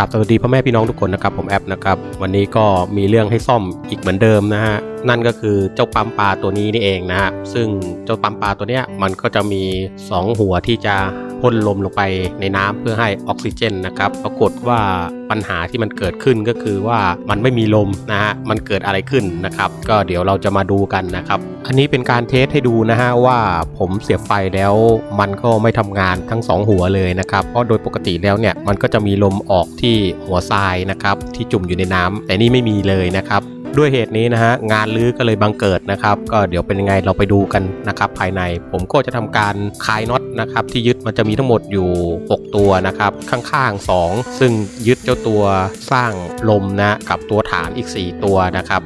กราบสวัสดีพ่อแม่พี่น้องทุกคนนะครับผมแอปนะครับวันนี้ก็มีเรื่องให้ซ่อมอีกเหมือนเดิมนะฮะนั่นก็คือเจ้าปั๊มปลาตัวนี้นี่เองนะฮะซึ่งเจ้าปั๊มปลาตัวเนี้ยมันก็จะมี 2 หัวที่จะ พ่นลมลงไปในน้ำเพื่อให้ออกซิเจนนะครับปรากฏว่าปัญหาที่มันเกิดขึ้นก็คือว่ามันไม่มีลมนะฮะมันเกิดอะไรขึ้นนะครับ ก็เดี๋ยวเราจะมาดูกันนะครับอันนี้เป็นการเทสให้ดูนะฮะว่าผมเสียบไฟแล้วมันก็ไม่ทำงานทั้งสองหัวเลยนะครับเพราะโดยปกติแล้วเนี่ยมันก็จะมีลมออกที่หัวทรายนะครับที่จุ่มอยู่ในน้ำแต่นี่ไม่มีเลยนะครับ ด้วยเหตุนี้นะฮะงานลื้อก็เลยบังเกิดนะครับ ก็เดี๋ยวเป็นยังไงเราไปดูกันนะครับภายใน ผมก็จะทำการคลายน็อตนะครับที่ยึดมันจะมีทั้งหมดอยู่ 6 ตัวนะครับข้างๆ 2 ซึ่งยึดเจ้าตัวสร้างลมนะกับตัวฐานอีก 4 ตัวนะครับ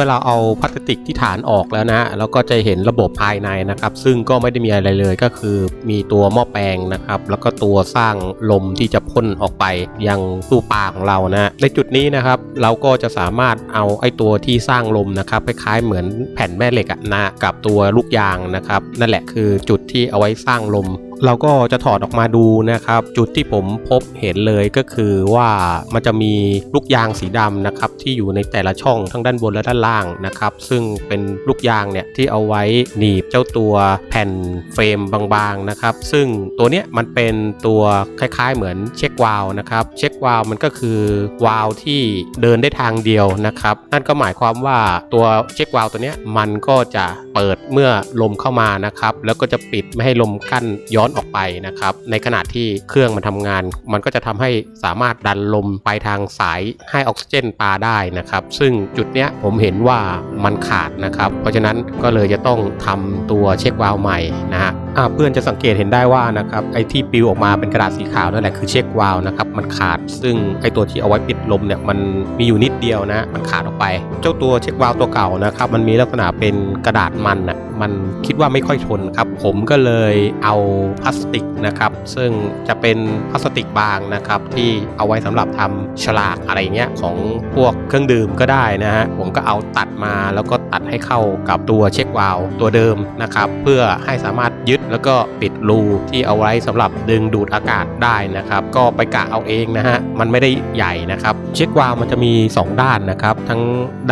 มื่อเราเอาพลาสติกที่ฐานออกแล้วนะแล้วก็จะเห็นระบบภายในนะครับ ซึ่งก็ไม่ได้มีอะไรเลยก็คือมีตัวหม้อแปลงนะครับ แล้วก็ตัวสร้างลมที่จะพ่นออกไปยังตู้ปลาของเรานะฮะในจุดนี้นะครับเราก็จะสามารถเอาไอ้ตัวที่สร้างลมนะครับคล้ายๆเหมือนแผ่นแม่เหล็กอะนะกับตัวลูกยางนะครับ นั่นแหละคือจุดที่เอาไว้สร้างลม เราก็จะถอดออกมาดูนะครับ จุดที่ผมพบเห็นเลยก็คือว่ามันจะมีลูกยางสีดำนะครับที่อยู่ในแต่ละช่องทั้งด้านบนและด้านล่างนะครับ ซึ่งเป็นลูกยางเนี่ยที่เอาไว้หนีบเจ้าตัวแผ่นเฟรมบางๆนะครับ ซึ่งตัวเนี้ยมันเป็นตัวคล้ายๆ เหมือนเช็ควาลนะครับ เช็ควาลมันก็คือวาลที่เดินได้ทางเดียวนะครับ นั่นก็หมายความว่าตัวเช็ควาลตัวเนี้ยมันก็จะ เปิดเมื่อลมเข้ามานะครับ แล้วก็จะปิดไม่ให้ลมกั้นย้อนออกไปนะครับ ในขณะที่เครื่องมันทำงาน มันก็จะทำให้สามารถดันลมไปทางสายให้ออกซิเจนปลาได้นะครับ ซึ่งจุดเนี้ยผมเห็นว่ามันขาดนะครับ เพราะฉะนั้นก็เลยจะต้องทำตัวเช็ควาล์วใหม่นะฮะอ่าเพื่อนจะสังเกตเห็นได้ว่านะครับไอ้ที่ปิวออกมาเป็นกระดาษสีขาวนั่นแหละคือเช็ควาล์วนะครับมันขาด ซึ่งไอ้ตัวที่เอาไว้ปิดลมเนี่ยมันมีอยู่นิดเดียวนะมันขาดออกไป เจ้าตัวเช็ควาล์วตัวเก่านะครับมันมีลักษณะเป็นกระดาษมันอะ มันคิดว่าไม่ค่อยทนครับ ผมก็เลยเอาพลาสติกนะครับ ซึ่งจะเป็นพลาสติกบางนะครับ ที่เอาไว้สำหรับทำฉลากอะไรเงี้ยของพวกเครื่องดื่มก็ได้นะฮะผมก็เอาตัดมาแล้วก็ตัดให้เข้ากับตัวเช็ควาล์วตัวเดิมนะครับเพื่อให้สามารถยึดแล้วก็ปิดรูที่เอาไว้สำหรับดึงดูดอากาศได้นะครับ ก็ไปกะเอาเองนะฮะมันไม่ได้ใหญ่นะครับ เช็ควาล์วมันจะมี 2 ด้านนะครับ ทั้ง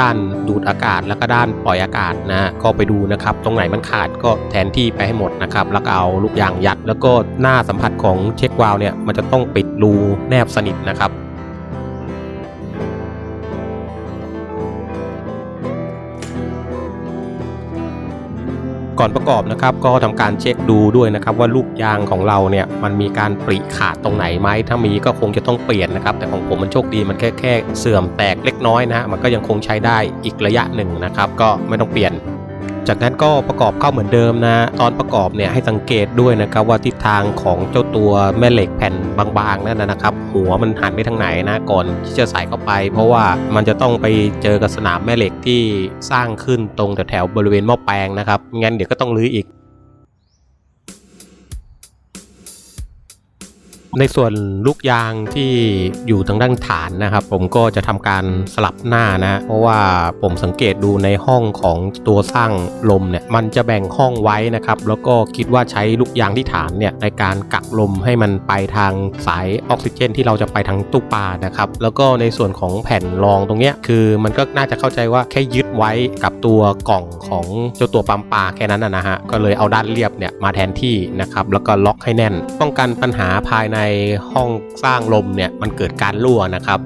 ด้านดูดอากาศแล้วก็ด้านปล่อยอากาศนะก็ไปดูนะครับตรงไหนมันขาดก็แทนที่ไปให้หมดนะครับแล้วก็เอาลูกยางยัด แล้วก็หน้าสัมผัสของเช็ควาล์วเนี่ยมันจะต้องปิดรูแนบสนิทนะครับก่อนประกอบนะครับก็ทำการเช็คดูด้วยนะครับว่าลูกยางของเราเนี่ยมันมีการปริขาดตรงไหนไหมถ้ามีก็คงจะต้องเปลี่ยนนะครับ แต่ของผมมันโชคดีมันแค่แค่เสื่อมแตกเล็กน้อยนะฮะมันก็ยังคงใช้ได้อีกระยะหนึ่งนะครับ ก็ไม่ต้องเปลี่ยน จากนั้นก็ประกอบเข้าเหมือนเดิมนะ ตอนประกอบเนี่ยให้สังเกตด้วยนะครับว่าทิศทางของเจ้าตัวแม่เหล็กแผ่นบางๆนั่นนะครับ หัวมันหันไปทางไหนนะก่อนที่จะใส่เข้าไป เพราะว่ามันจะต้องไปเจอกับสนามแม่เหล็กที่สร้างขึ้นตรงแถวๆบริเวณหม้อแปลงนะครับงั้นเดี๋ยวก็ต้องรื้ออีก ในส่วนลูกยางที่อยู่ทางด้านฐานนะครับ ผมก็จะทำการสลับหน้านะ เพราะว่าผมสังเกตดูในห้องของตัวสร้างลมเนี่ยมันจะแบ่งห้องไว้นะครับ แล้วก็คิดว่าใช้ลูกยางที่ฐานเนี่ยในการกักลมให้มันไปทางสายออกซิเจน ที่เราจะไปทางตู้ปลานะครับแล้วก็ในส่วนของแผ่นรองตรงเนี้ยคือมันก็น่าจะเข้าใจว่าแค่ยึดไว้กับตัวกล่องของเจ้าตัวปั๊มปลาแค่นั้นนะนะฮะก็เลยเอาด้านเรียบเนี่ยมาแทนที่นะครับแล้วก็ล็อกให้แน่น ป้องกันปัญหาภายในห้องสร้างลมเนี่ยมันเกิดการรั่วนะครับ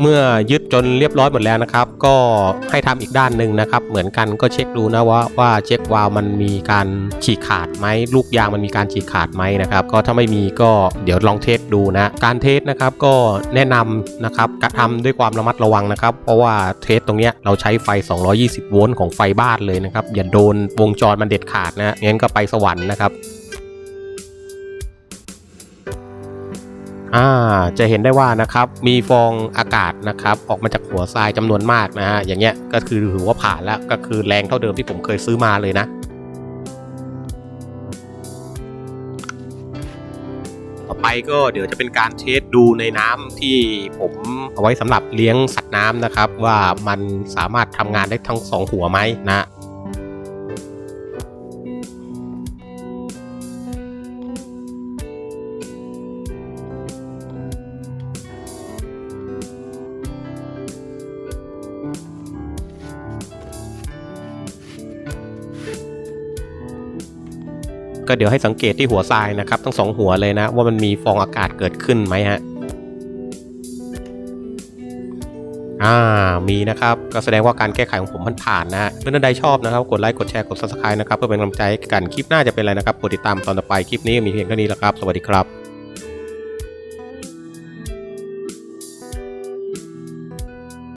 เมื่อยึดจนเรียบร้อยหมดแล้วนะครับ ก็ให้ทำอีกด้านหนึ่งนะครับ เหมือนกันก็เช็คดูนะว่าว่าเช็ควาล์วมันมีการฉีกขาดไหมลูกยางมันมีการฉีกขาดไหมนะครับ ก็ถ้าไม่มีก็เดี๋ยวลองเทสดูนะ การเทสนะครับก็แนะนำนะครับกระทำด้วยความระมัดระวังนะครับ เพราะว่าเทสตรงเนี้ยเราใช้ไฟ 220 โวลต์ของไฟบ้านเลยนะครับ อย่าโดนวงจรมันเด็ดขาดนะงั้นก็ไปสวรรค์นะครับ อ่าจะเห็นได้ว่านะครับมีฟองอากาศนะครับออกมาจากหัวทรายจำนวนมากนะฮะอย่างเงี้ยก็คือถือว่าผ่านแล้วก็คือแรงเท่าเดิมที่ผมเคยซื้อมาเลยนะต่อไปก็เดี๋ยวจะเป็นการเทสดูในน้ำที่ผมเอาไว้สำหรับเลี้ยงสัตว์น้ำนะครับ ว่ามันสามารถทำงานได้ทั้งสองหัวไหมนะ ก็เดี๋ยวให้สังเกตที่หัวทรายนะครับทั้งสองหัวเลยนะ ว่ามันมีฟองอากาศเกิดขึ้นไหมฮะอ่ามีนะครับก็แสดงว่าการแก้ไขของผมมันผ่านนะฮะเพื่อนๆใดชอบนะครับ กดไลค์กดแชร์กด subscribe นะครับเพื่อเป็นกำลังใจให้กันคลิปหน้าจะเป็นอะไรนะครับกดติดตามตอนต่อไปคลิปนี้มีเพียงเท่านี้แล้วครับ สวัสดีครับ